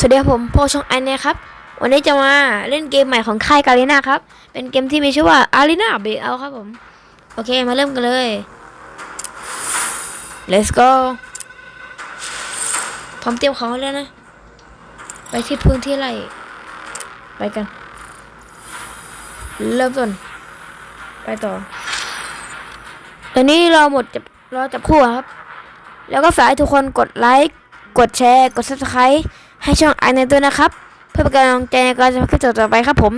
สวัสดีครับผมโพชองไอเนี่ครับ วันนี้จะมาเล่นเกมใหม่ของค่ายกาลิน่าครับ เป็นเกมที่มีชื่อว่า Arena b r e a k o u t ครับผม โอเคมาเริ่มกันเลย let's go พร้อมเตรียมของแล้วนะ ไปที่พื้นที่ไรไปกัน เริ่มต้น ไปต่อ ตอนนี้เราหมดจับรอจับคู่ครับ แล้วก็ฝากให้ทุกคนกดไลค์ กดแชร์ กด subscribe ให้ช่องไอในด้วยนะครับ เพื่อเป็นกำลังใจในการทำคลิปต่อไปครับผม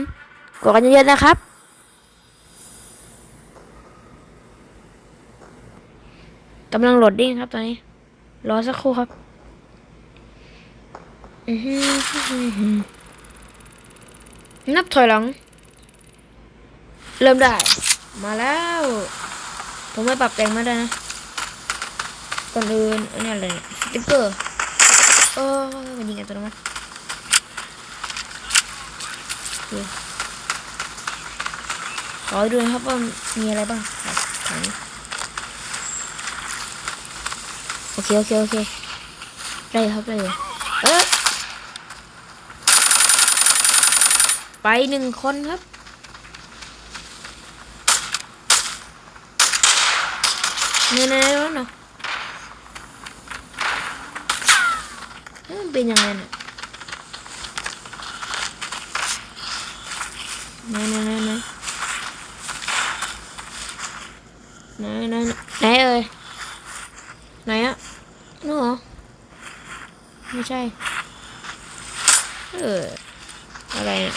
กดกันเยอะๆนะครับกำลังโหลดดิ้งครับตอนนี้ รอสักครู่ครับนับถอยหลัง เริ่มได้ มาแล้ว ผมไม่ปรับแต่งมาได้นะก่อนอื่นอันนี้อะไรสติ๊กเกอร์ ออมันยิงอัตโนมัติโอเคขอดูนะครับว่ามีอะไรบ้างถังโอเคโอเคโอเคได้ครับได้เลยเออไปหนึ่งคนครับเงินอะไรวะเนาะ เอ้ยมันเป็นยังไงเนี่ยไหนไหนไหนไหนไหนไหนไหนเอ่ยไหนอะนู่นเหรอไม่ใช่ เออ อะไรเนี่ย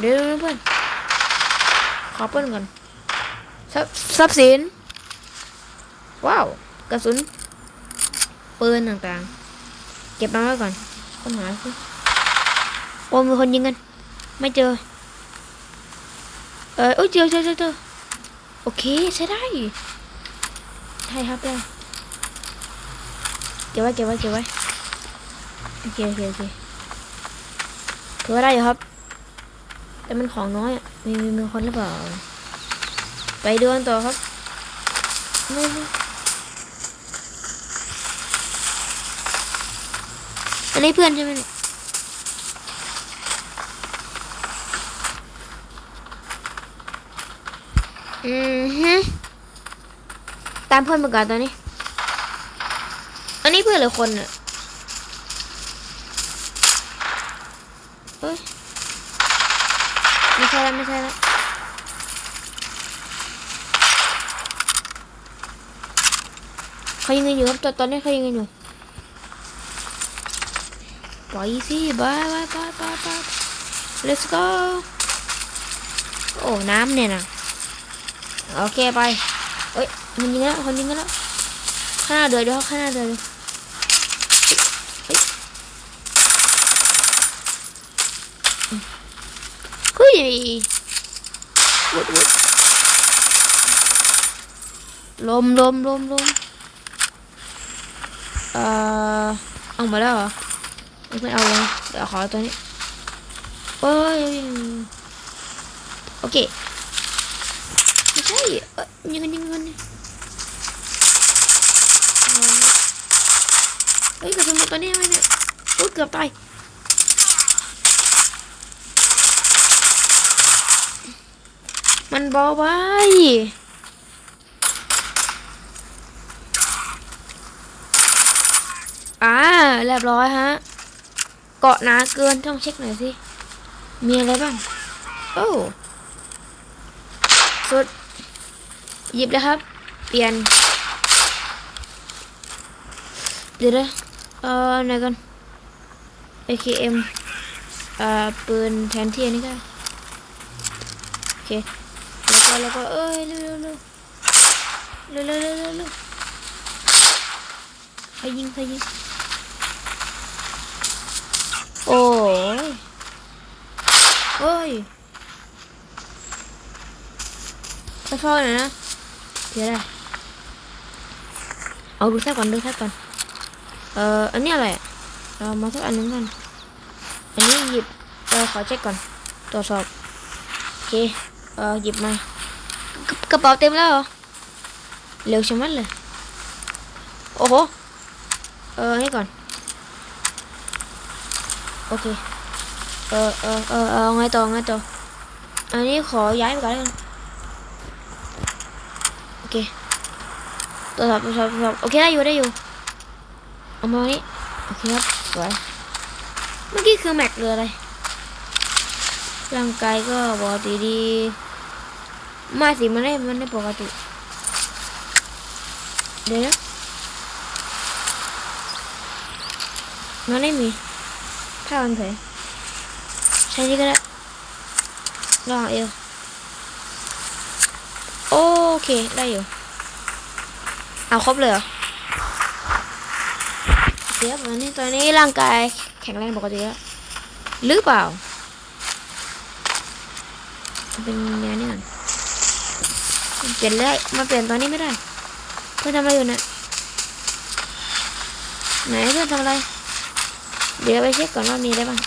เดี๋ยวเพื่อนขอเปิ้ลก่อนทรัพทรัพย์สิน ว้าว กระสุนปืนต่างๆ เก็บมาไว้ก่อนค้นหาสิโอ้มีคนยิงกัน ไม่เจอ เออโอ้ยเจอเจอเจอเจอโอเคใช้ได้ได้ครับได้เก็บไว้เก็บไว้เก็บไว้โอเคโอเคโอเคถือว่าได้อยู่ครับ แต่มันของน้อยอะมีมีคนหรือเปล่า ไปดูกันต่อครับไม่ไม่ อันนี้เพื่อนใช่ไหมเนี่ยอืมฮึตามเพื่อนไปก่อนตอนนี้ อันนี้เพื่อนหรือคนเนี่ยเอ้ยไม่ใช่แล้วไม่ใช่แล้วเขายิงกันอยู่ครับตอนตอนนี้เขายิงกันอยู่ ปล่อยสิบายบายบายบายบาย let's go โอ้น้ำเนี่ยนะโอเคไปเอ้ยคนยิงแล้วคนยิงแล้วข้างหน้าเดือดเดี๋ยวข้างหน้าเดือดเฮ้ยวุดวุดลมลมลมลมเอ่อเอามาแล้วเหรอ ไม่เอาเลยเดี๋ยวขอตัวนี้โอ้ยโอเคไม่ใช่เอ้ยยิงกันยิงกันเฮ้ยกระสุนหมดตัวนี้ไหมเนี่ยโอ้ยเกือบตายมันเบาไปอ่าเรียบร้อยฮะาะนาเกินต้องเช็คหน่อยสิ มีอะไรบ้าง โอ้สุด หยิบแล้วครับ เปลี่ยน เดี๋ยวนะเอ่อไหนกัน AKM เอ่อปืนแทนที่อันนี้ก็โอเค แล้วก็แล้วก็เอ้ยเร็วเร็วเร็วเร็วเร็วเร็วเร็วใครยิงใครยิง โอ้ยโอ้ยไปเฝ้าหน่อยนะเดี๋ยวได้เอาดูแท้ก่อนดูแท้ก่อน เอ่อ อันนี้อะไรอะเรามาสักอันนึงกัน อันนี้หยิบ เออขอเช็คก่อน ตรวจสอบ โอเค เออหยิบมากระกระเป๋าเต็มแล้วเหรอ เร็วชะมัดเลย โอ้โห เออ นี่ก่อน โอเค เออเออเออเอาไงต่อไงต่อ อันนี้ขอย้ายไปก่อนแล้วกันโอเคตัวสอบตัวสอบตัวสอบโอเคได้อยู่ได้อยู่เอามานี้โอเคครับสวยเมื่อกี้คือแม็กเลยอะไรร่างกายก็ปกติดี มาสิมันได้มันได้ปกติ เดี๋ยวนะมันไม่มี ผ้าพันแผลใช้นี่ก็ได้ลองเอาเอวโอเคได้อยู่ เอาครบเลยเหรอเดี๋ยววันนี้ตอนนี้ร่างกายแข็งแรงปกติแล้วหรือเปล่า เป็นแนวนี้ก่อนมันเปลี่ยนได้มาเปลี่ยนตอนนี้ไม่ได้เพื่อนทำอะไรอยู่เนี่ยไหนเพื่อนทำอะไร ดี๋ยวไปเช็คก่อนว่ามีอะไรบ้าง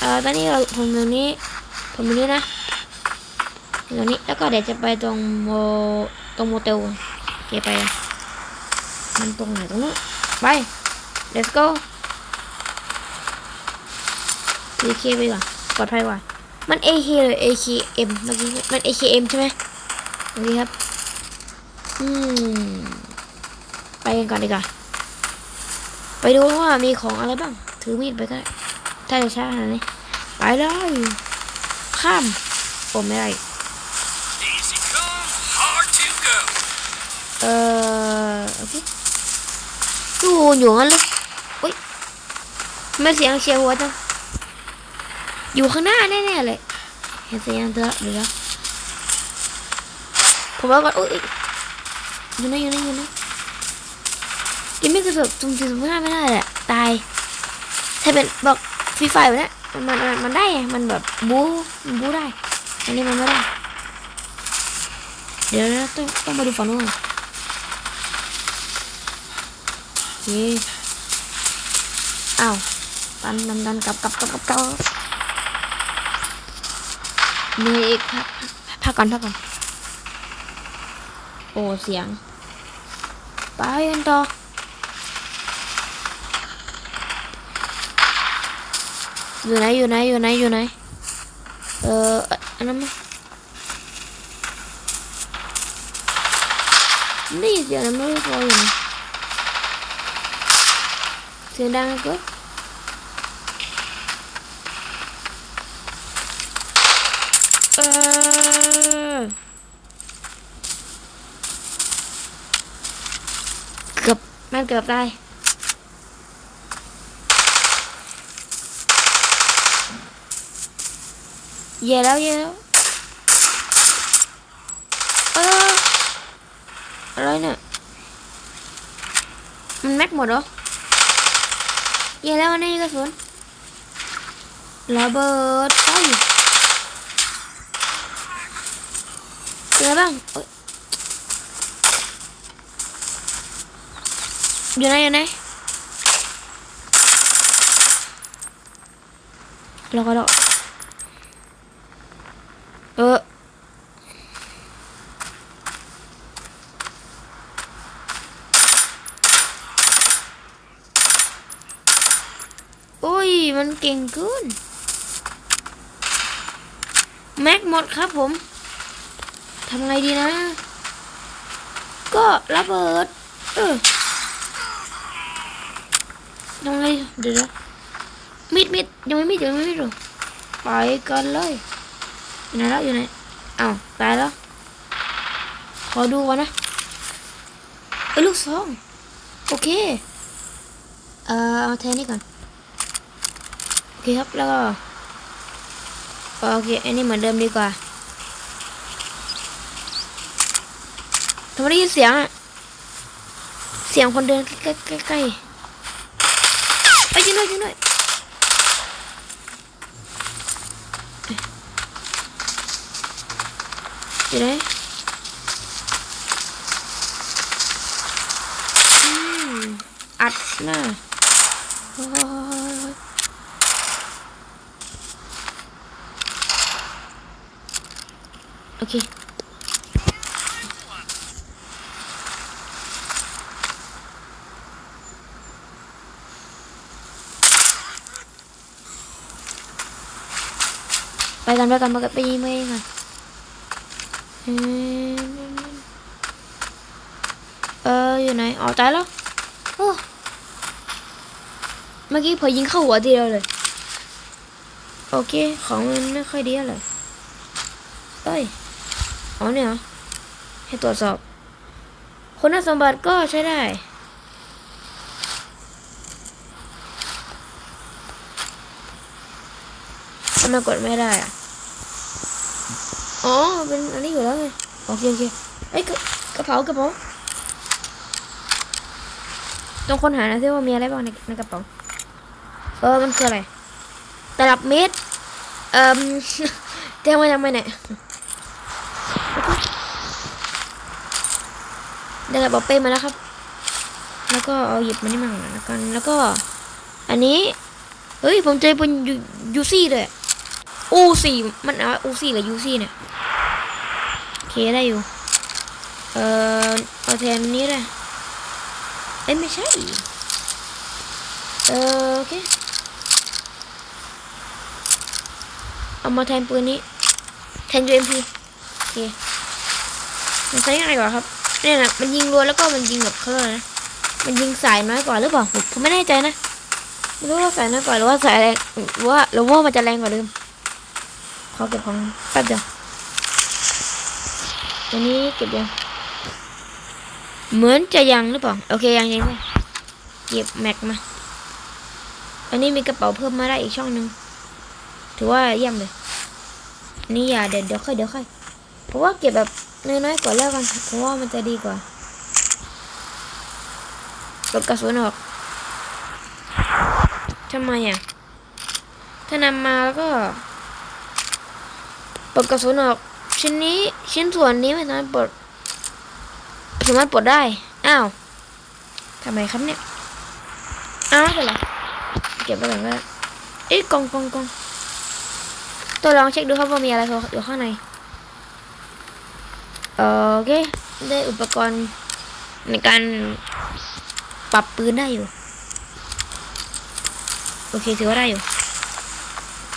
เอ่อตอนนี้เราผมตรงนี้ผมตรงนี้นะตรงนี้แล้วก็เดี๋ยวจะไปตรงโมตรงโมเตลโอเคไปมันตรงไหนตรงนู้นไป let's go ดีเคไปก่อนปลอดภัยกว่ามัน AK หรือ AKM เมื่อกี้มัน AKM ใช่ไหมโอเคครับอืมไปกันก่อนดีกว่าไปดูว่ามีของอะไรบ้าง ถือมีดไปก็ได้ถ้าจะช้าขนาดนี้ไปเลยข้ามโอ้ไม่ได้ Easy come, hard to go. เออโอเคสู้อยู่งั้นเลยอุ้ยไม่เสียงเชียร์หัวจังอยู่ข้างหน้าแน่ๆเลยเห็นเสียงเธอแล้วเดี๋ยวนะผมว่าก่อนอุ้ยอยู่ไหนอยู่ไหนอยู่ไหนยังไม่กระสุนสุ่มสี่สุ่มห้าไม่ได้แหละตาย ถ้าเป็นบอกฟรีไฟแบบเนี้ยมันมันมันได้ไงมันแบบบูมันบูได้ อันนี้มันไม่ได้ เดี๋ยวต้องต้องมาดูฝั่งนู้นก่อนโอเคอ้าวดันดันดันกลับกลับกลับกลับกลับเหนื่อยอีกพักพักก่อนพักก่อนโอ้เสียง ไปกันต่อ อยู่ไหนอยู่ไหนอยู่ไหนอยู่ไหนเอออันนั้นมั้ยได้ยินเสียงอะไรไม่รู้ตัวอยู่นะเสียงดังเกินเออเกือบแม่งเกือบได้ เย่แล้วเย่แล้วเอออะไรเนี่ยมันแม็กหมดเหรอเย่แล้วอันนี้กระสุนระเบิดไฟเป็นไงบ้างเอ้ยอยู่ไหนอยู่ไหนรอก็รอเออ โอ้ย มันเก่งเกินแม็กหมดครับผมทำไงดีนะ ก็ระเบิด เออทำไงเดี๋ยวมิดมิดยังไม่มิดยังไม่มิดหรอไปกันเลยอยู่ไหนแล้วอยู่ไหนอ้าวตายแล้ว ขอดูก่อนนะเอ้ยลูกซอง โอเค เอ่อเอาแทนนี่ก่อน อเคครับแล้วก็โอเคอันนี้เหมือนเดิมดีกว่าทำไมได้ยินเสียงอะเสียงคนเดินใกล้ใกล้ใกล้ไปจริงด้วยจริงด้วยอยู่ไหนอืมอัดหน้า โอเคกันไปกันไปกันไปยิงไปยิงกันเอออยู่ไหนอ๋อตายแล้วโอ้เมื่อกี้พอยิงเข้าหัวทีเดียวเลยโอเค ของมันไม่ค่อยดีอะไรเอ้ย อ๋อเนี่ยให้ตรวจสอบคุณสมบัติก็ใช้ได้ทำไมกดไม่ได้อะอ๋อ เป็นอันนี้อยู่แล้วไงโอเคโอเคเอ้กระเป๋ากระเป๋าต้องค้นหานะซิว่ามีอะไรบ้างในในกระเป๋า เออ มันคืออะไร ตลับเมตรเอ่มเจ้ามาทำไมเนี่ย ได้กระเป๋าเป้มาแล้วครับ แล้วก็เอาหยิบมานี่มั่งแล้วกัน แล้วก็ อันนี้ เฮ้ย ผมเจอเป็นยูซี่เลยอูซี่มันเอาอูซี่หรือยูซี่เนี่ยโอเคได้อยู่ เอ่อ เอาแทนนี้เลยเอ้ยไม่ใช่ เออโอเค เอามาแทนปืนนี้ แทน UMP โอเคมันใช้ง่ายกว่าครับ เนี่ยนะมันยิงรัวแล้วก็มันยิงแบบเขาเรียนะมันยิงสายน้อยกว่าหรือเปล่าผมไม่แน่ใจนะไม่รู้ว่าสายน้อยกว่าหรือว่าสายแรงหรือว่าหรือว่ามันจะแรงกว่าเดิมขอเก็บของแป๊บเดียวอันนี้เก็บยังเหมือนจะยังหรือเปล่าโอเคยังยังเลยเก็บแม็กมาอันนี้มีกระเป๋าเพิ่มมาได้อีกช่องหนึ่งถือว่าเยี่ยมเลยนนี้อย่าเดี๋ยวเดี๋ยวค่อยเดี๋ยวค่อยเพราะว่าเก็บแบบ น้อยๆก่อนแล้วกันเพราะว่ามันจะดีกว่าลบกระสุนออกทำไมอะ ถ้านำมาแล้วก็ปลดกระสุนออก ชิ้นนี้ชิ้นส่วนนี้ไม่สามารถปลดสามารถปลดได้ อ้าวทำไมครับเนี่ย อ้าวเป็นไรเก็บไว้ก่อนก็ได้เอ๊ะกล่องกล่องกล่องตัวลองเช็คดูครับว่ามีอะไรอยู่ข้างใน โอเค ได้อุปกรณ์ในการปรับปืนได้อยู่ โอเคถือว่าได้อยู่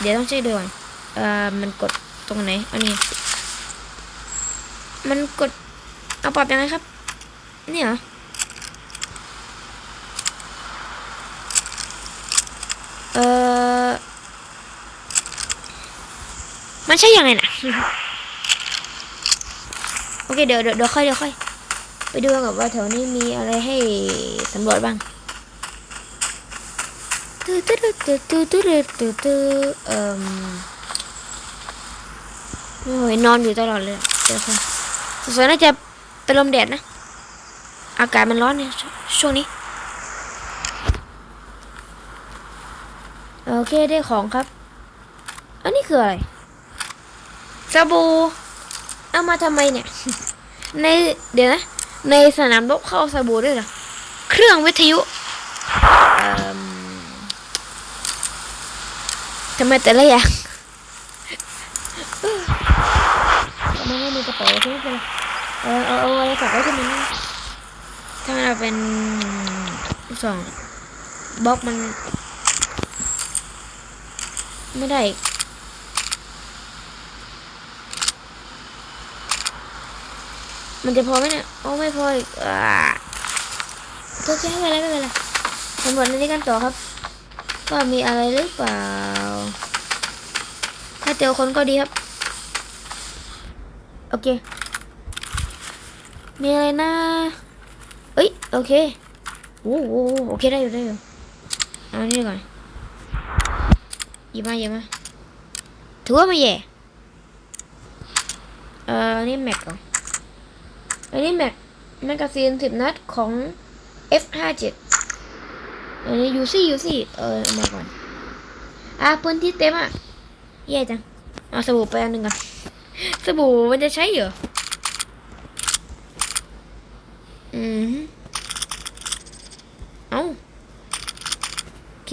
เดี๋ยวต้องเช็คดูก่อนเอ่อมันกดตรงไหนอันนี้ มันกดเอาปรับยังไงครับ เนี่ยเหรอเออมันใช่ยังไงนะ เคเดี๋ยวเดี๋ยวเดี๋ยวค่อยเดี๋ยวค่อย ไปดูกันกับว่าแถวนี้มีอะไรให้สำรวจบ้างตื้อตื้อตื้อตื้อตื้อตื้อตื้อเอ่มโอ้ยนอนอยู่ตลอดเลยเดี๋ยวคนสงสัยน่าจะเป็นลมแดดนะ อากาศมันร้อนเนี่ยชช่วงนี้โอเคได้ของครับ อันนี้คืออะไรสบู่ เอามาทำไมเนี่ย ในเดี๋ยวนะ ในสนามรบเข้าเอาสบู่ด้วยเหรอ เครื่องวิทยุเอิ่มทำไมแต่ละอย่างทำไมไม่มีกระเป๋าใช่ไหมเป็นไรเออเอาเอาอะไรฝากไว้ที่มันนะถ้ามันเอาเป็นลูกสองบล็อกมัน ไม่ได้อีก มันจะพอไหมเนี่ยโอ้ไม่พออีกอ่าโอเคไม่เป็นไรไม่เป็นไรสำรวจในนี้กันต่อครับว่ามีอะไรหรือเปล่า ถ้าเจอคนก็ดีครับ โอเค มีอะไรนะเอ้ยโอเคโอ้โหโอเคได้อยู่ได้อยู่เอาอันนี่ก่อนหยิบมาหยิบมาถือว่าไม่แย่เอ่อนี่แม็กเหร อันนี้แม็กแมกกาซีนสิบนัดของ F57 อันนี้ยูซี่ยูซี่เออเอามาก่อน อะพื้นที่เต็มอะแย่จังเอาสบู่ไปอันหนึ่งก่อนสบู่มันจะใช้เหรออืมเอาโอเค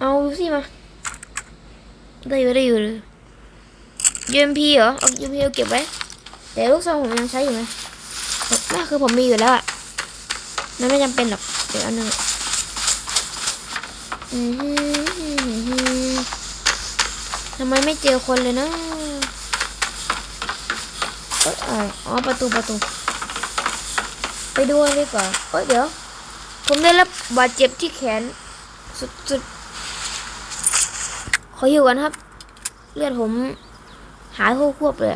เอาดูสิมา ได้อยู่ได้อยู่เลย UMP เหรอเอา UMP เอาเก็บไว้แต่ลูกซองผมยังใช้อยู่ไหมไม่คือผมมีอยู่แล้วอะมันไม่จำเป็นหรอกเดี๋ยวอันหนึงอืมมไม่เจอคนเลยนะเอ้ยอ๋อประตูประตู ไปดูกันดีกว่าเอ้ยเดี๋ยว ผมได้รับบาดเจ็บที่แขน สุดสุดขออยู่กันครับ เลือดผม หายควบๆเลย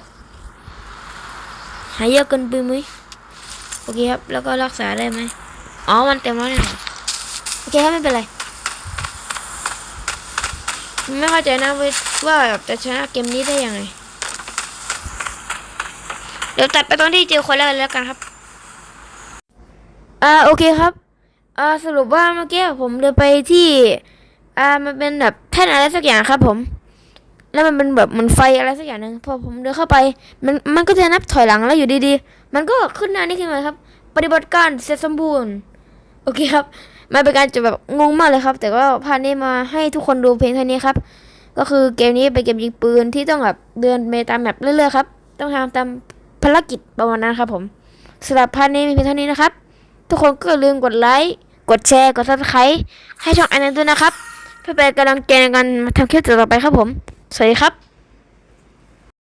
หายเยอะเกินไปไหมโอเคครับ แล้วก็รักษาได้ไหมอ๋อ มันเต็มแล้วเนี่ยโอเคครับไม่เป็นไร ไม่เข้าใจนะว,ว่าแบบจะชนะเกมนี้ได้ยังไง เดี๋ยวตัดไปตอนที่เจอคนแรกเลยแล้วกันครับอ่าโอเคครับอ่าสรุปว่าเมื่อกี้ผมเดินไปที่อ่ามันเป็นแบบแท่นอะไรสักอย่างครับผม แล้วมันเป็นแบบเหมันไฟอะไรสักอย่างหนึ่งพอผมเดินเข้าไป มันมันก็จะนับถอยหลังแล้วอยู่ดีๆ มันก็ขึ้นหน้านี้ขึ้นมาครับ ปฏิบัติการเสร็จสมบูรณ์ โอเคครับ มันเป็นการจะแบบงงมากเลยครับ แต่ก็พานี้มาให้ทุกคนดูเพียงเท่านี้ครับ ก็คือเกมนี้เป็นเกมยิงปืนที่ต้องแบบเดินไปตามแมปเรื่อยๆครับ ต้องทำตามภารกิจประมาณนั้นครับผมสำหรับพานี้มีเพียงเท่านี้นะครับ ทุกคนก็อย่าลืมกดไลค์ กดแชร์ กด subscribe ให้ช่องอันนั้นด้วยนะครับ เพื่อเป็นกำลังใจในการมาทำคลิปต่อไปครับผม สวัสดีครับ